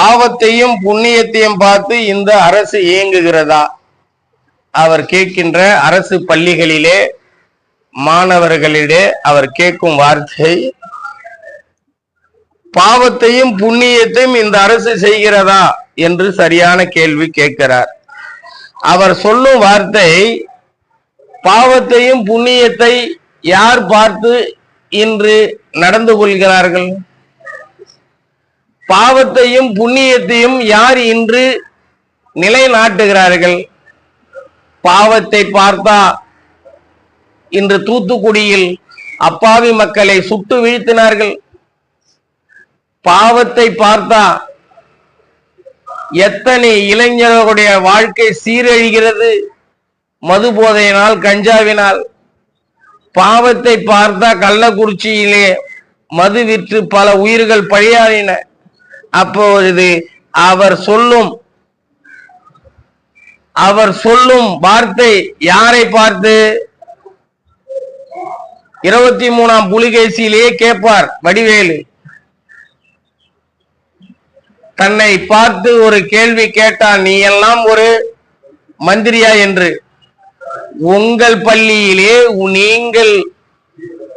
பாவத்தையும் புண்ணியத்தையும் பார்த்து இந்த அரசு இயங்குகிறதா? அவர் கேட்கின்ற அரசு பள்ளிகளிலே மாணவர்களிடையே அவர் கேட்கும் வார்த்தை பாவத்தையும் புண்ணியத்தையும் இந்த அரசு செய்கிறதா? என்று சரியான கேள்வி கேட்கிறார். அவர் சொல்லும் வார்த்தை பாவத்தையும் புண்ணியத்தை யார் பார்த்து இன்று நடந்து கொள்கிறார்கள்? பாவத்தையும் புண்ணியத்தையும் யார் இன்று நிலைநாட்டுகிறார்கள்? பாவத்தை பார்த்தா இன்று தூத்துக்குடியில் அப்பாவி மக்களை சுட்டு வீழ்த்தினார்கள். பாவத்தை பார்த்தா எத்தனை இளைஞர்களுடைய வாழ்க்கை சீரழிகிறது? மது போதையினால் கஞ்சாவினால். பாவத்தை பார்த்தா கள்ளக்குறிச்சியிலே மது விற்று பல உயிர்கள் பழியாறின. அப்பொழுது அவர் சொல்லும் அவர் சொல்லும் வார்த்தை யாரை பார்த்து? இருபத்தி மூணாம் புலிகேசியிலேயே கேட்பார் வடிவேலு. தன்னை பார்த்து ஒரு கேள்வி கேட்டான் நீ எல்லாம் ஒரு மந்திரியா என்று. உங்கள் பள்ளியிலே நீங்கள்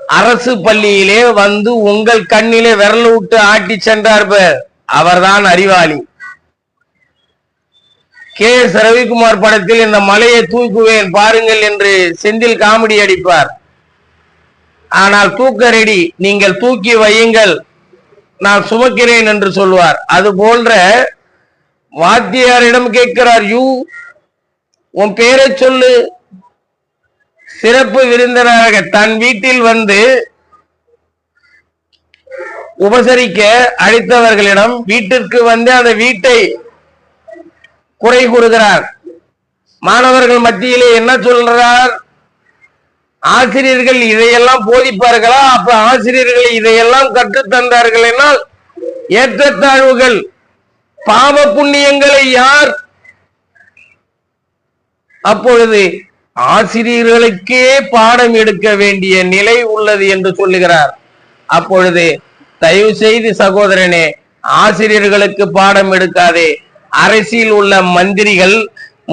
அரசு பள்ளியிலே வந்து உங்கள் கண்ணிலே விரல் விட்டு ஆட்டி சென்றார்பர் அவர்தான் அறிவாளி. கே. எஸ். ரவிக்குமார் படத்தில் இந்த மலையை தூக்குவேன் பாருங்கள் என்று செந்தில் காமெடி அடிப்பார். ஆனால் தூக்க ரெடி நீங்கள் தூக்கி வையுங்கள் நான் சுமக்கிறேன் என்று சொல்வார் அது போன்ற வாத்தியாரிடம் கேட்கிறார் யூ உன் பேரை சொல்லு. சிறப்பு விருந்தினராக தன் வீட்டில் வந்து உபசரிக்க அழைத்தவர்களிடம் வீட்டிற்கு வந்து அந்த வீட்டை குறை கூறுகிறார். மாணவர்கள் மத்தியிலே என்ன சொல்றார்? ஆசிரியர்கள் இதையெல்லாம் போதிப்பார்களா? அப்ப ஆசிரியர்கள் இதையெல்லாம் கற்றுத்தந்தார்கள் தந்தார்கள் ஏற்றத்தாழ்வுகள் பாவ புண்ணியங்களை யார் அப்பொழுது ஆசிரியர்களுக்கே பாடம் எடுக்க வேண்டிய நிலை உள்ளது என்று சொல்லுகிறார். அப்பொழுது தயவு செய்து சகோதரனே ஆசிரியர்களுக்கு பாடம் எடுக்காதே. அரசியல் உள்ள மந்திரிகள்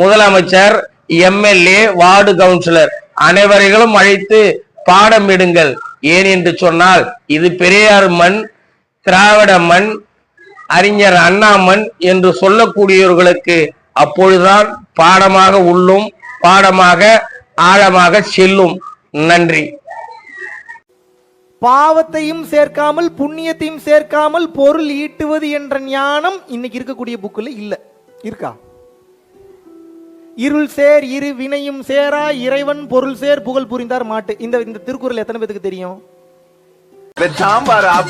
முதலமைச்சர் எம்எல்ஏ வார்டு கவுன்சிலர் அனைவரைகளும் அழைத்து பாடம் எடுங்கள். ஏன் என்று சொன்னால் இது பெரியார் மண் திராவிட மண் அறிஞர் அண்ணா மண் என்று சொல்லக்கூடியவர்களுக்கு அப்பொழுதுதான் பாடமாக உள்ளும் பாடமாக ஆழமாக செல்லும். நன்றி. பாவத்தையும் சேர்க்காமல் புண்ணியத்தையும் சேர்க்காமல் பொருள் ஈட்டுவது என்ற ஞானம் இன்னைக்கு இருக்கக்கூடிய புக்கில் இல்ல. இருக்கா? இருள் சேர் இரு வினையும் சேரா இறைவன் பொருள் சேர் புகழ் புரிந்தார் மாட்டு. இந்த இந்த திருக்குறள் எத்தனை பேத்துக்கு தெரியும்?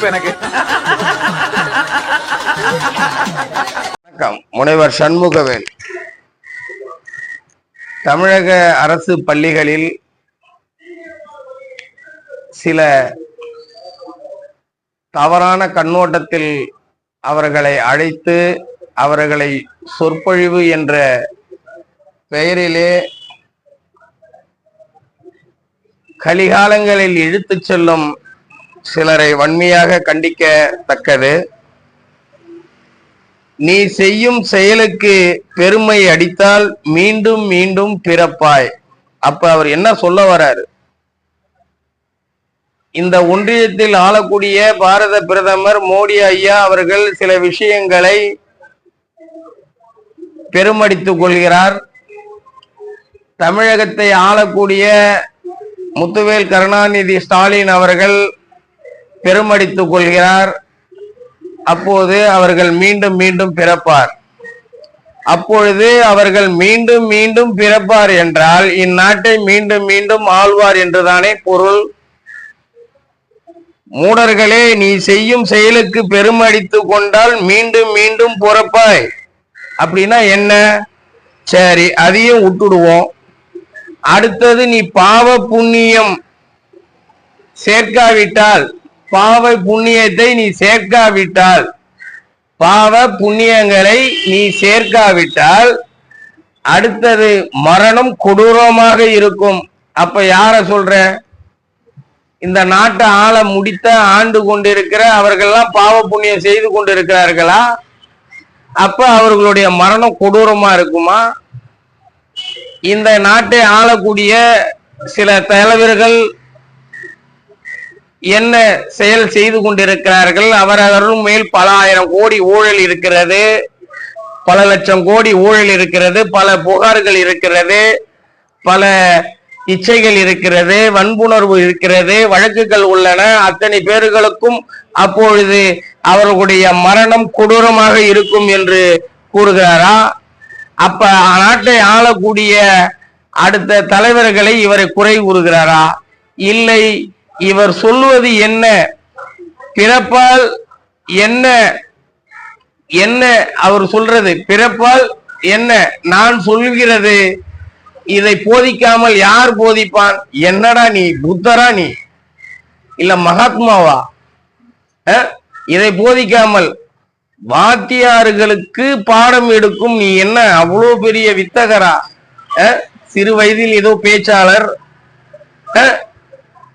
எனக்கு. வணக்கம். முனைவர் சண்முகவேல். தமிழக அரசு பள்ளிகளில் சில தவறான கண்ணோட்டத்தில் அவர்களை அழைத்து அவர்களை சொற்பொழிவு என்ற பெயரிலே கலிகாலங்களில் இழுத்துச் செல்லும் சிலரை வன்மையாக கண்டிக்கத்தக்கது. நீ செய்யும் செயலுக்கு பெருமை அடித்தால் மீண்டும் மீண்டும் பிறப்பாய். அப்ப அவர் என்ன சொல்ல வராரு? இந்த ஒன்றியத்தில் ஆளக்கூடிய பாரத பிரதமர் மோடி ஐயா அவர்கள் சில விஷயங்களை பெருமடித்துக் கொள்கிறார். தமிழகத்தை ஆளக்கூடிய முத்துவேல் கருணாநிதி ஸ்டாலின் அவர்கள் பெருமடித்துக் கொள்கிறார். அப்போது அவர்கள் மீண்டும் மீண்டும் பிறப்பார். அப்பொழுது அவர்கள் மீண்டும் மீண்டும் பிறப்பார் என்றால் இந்நாட்டை மீண்டும் மீண்டும் ஆழ்வார் என்றுதானே பொருள். மூடர்களே நீ செய்யும் செயலுக்கு பெருமடித்து கொண்டால் மீண்டும் மீண்டும் புறப்பாய். அப்படின்னா என்ன? சரி அதையும் விட்டுடுவோம். அடுத்தது நீ பாவ புண்ணியம் சேர்க்காவிட்டால் பாவ புண்ணியத்தை நீ சேர்க்காவிட்டால் பாவ புண்ணியங்களை நீ சேர்க்காவிட்டால் அடுத்தது மரணம் கொடூரமாக இருக்கும். அப்ப யார சொல்ற? இந்த நாட்டை ஆள முடித்த ஆண்டு கொண்டிருக்கிற அவர்கள்லாம் பாவ புண்ணியம் செய்து கொண்டிருக்கிறார்களா? அப்ப அவர்களுடைய மரணம் கொடூரமா இருக்குமா? இந்த நாட்டை ஆளக்கூடிய சில தலைவர்கள் என்ன செயல் செய்து கொண்டிருக்கிறார்கள்? அவரவர்கள் மேல் பல ஆயிரம் கோடி ஊழல் இருக்கிறது பல லட்சம் கோடி ஊழல் இருக்கிறது பல புகார்கள் இருக்கிறது பல இச்சைகள் இருக்கிறது வன்புணர்வு இருக்கிறது வழக்குகள் உள்ளன. அத்தனை பேர்களுக்கும் அப்பொழுது அவர்களுடைய மரணம் கொடூரமாக இருக்கும் என்று கூறுகிறாரா? அப்ப நாட்டை ஆளக்கூடிய அடுத்த தலைவர்களை இவரை குறை கூறுகிறாரா? இல்லை இவர் சொல்லுவது என்ன? பிறப்பால் என்ன என்ன அவர் சொல்றது? பிறப்பால் என்ன நான் சொல்கிறது? இதை போதிக்காமல் யார் போதிப்பான்? என்னடா நீ புத்தரா நீ? இல்ல மகாத்மாவா? இதை போதிக்காமல் வாத்தியார்களுக்கு பாடம் எடுக்கும் நீ என்ன அவ்வளோ பெரிய வித்தகரா? சிறு வயதில் ஏதோ பேச்சாளர்.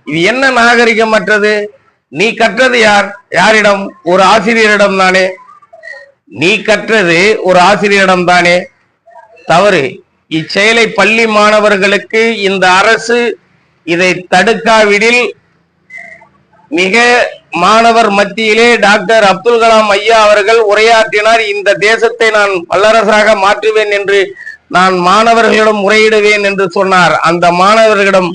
இது என்ன நாகரிகமற்றது? நீ கற்றது யார்? யாரிடம்? ஒரு ஆசிரியரிடம் தானே நீ கற்றது ஒரு ஆசிரியரிடம் தானே தவறு. இச்செயலை பள்ளி மாணவர்களுக்கு இந்த அரசு இதை தடுக்காவிடில் மிக மாணவர் மத்தியிலே டாக்டர் அப்துல் கலாம் ஐயா அவர்கள் உரையாற்றினார். இந்த தேசத்தை நான் வல்லரசாக மாற்றுவேன் என்று நான் மாணவர்களிடம் முறையிடுவேன் என்று சொன்னார். அந்த மாணவர்களிடம்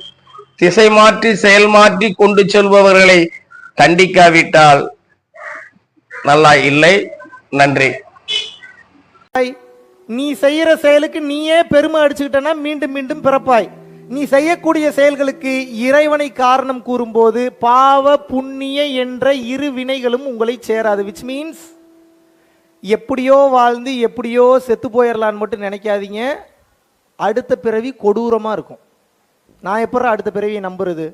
திசை மாற்றி செயல் மாற்றி கொண்டு செல்பவர்களை தண்டிக்காவிட்டால் நல்லா இல்லை. நன்றி. நீ செய்கிற செயலுக்கு நீயே பெருமை அடிச்சுக்கிட்டனா மீண்டும் மீண்டும் பிறப்பாய். நீ செய்யக்கூடிய செயல்களுக்கு இறைவனை காரணம் கூறும்போது பாவ புண்ணிய என்ற இரு வினைகளும் உங்களை சேராது விச் மீன்ஸ் எப்படியோ வாழ்ந்து எப்படியோ செத்து போயிடலான்னு மட்டும் நினைக்காதீங்க. அடுத்த பிறவி கொடூரமாக இருக்கும். நான் எப்பறம் அடுத்த பிறவியை நம்புறது?